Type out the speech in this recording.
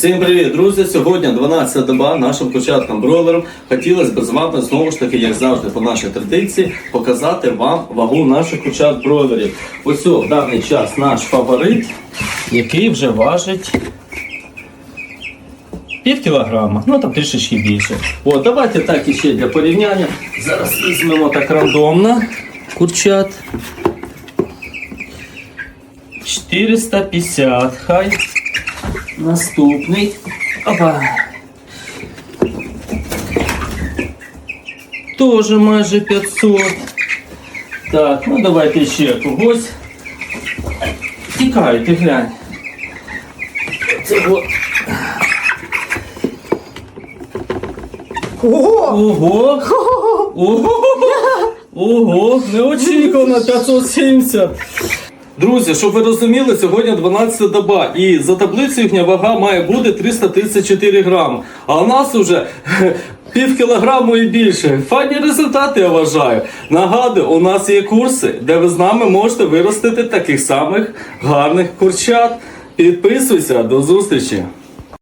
Всім привіт, друзі! Сьогодні 12 доба нашим початком бройлером. Хотілося б з вами знову ж таки, як завжди, по нашій традиції, показати вам вагу наших курчат бройлерів. Ось в даний час наш фаворит, який вже важить пів кілограма, ну там трішечки більше. От, давайте так іще для порівняння. Зараз візьмемо так рандомно курчат. 450, хай. Наступний. Опа. Тоже майже 500. Так, ну давайте ще когось. Тікай, ти глянь. Цього. Ого! Ого! Ого! Ого! Неочікувано 570. Друзі, щоб ви розуміли, сьогодні 12 доба, і за таблицею їхня вага має бути 334 грами. А у нас вже пів кілограму і більше. Файні результати, я вважаю. Нагадую, у нас є курси, де ви з нами можете виростити таких самих гарних курчат. Підписуйся, до зустрічі!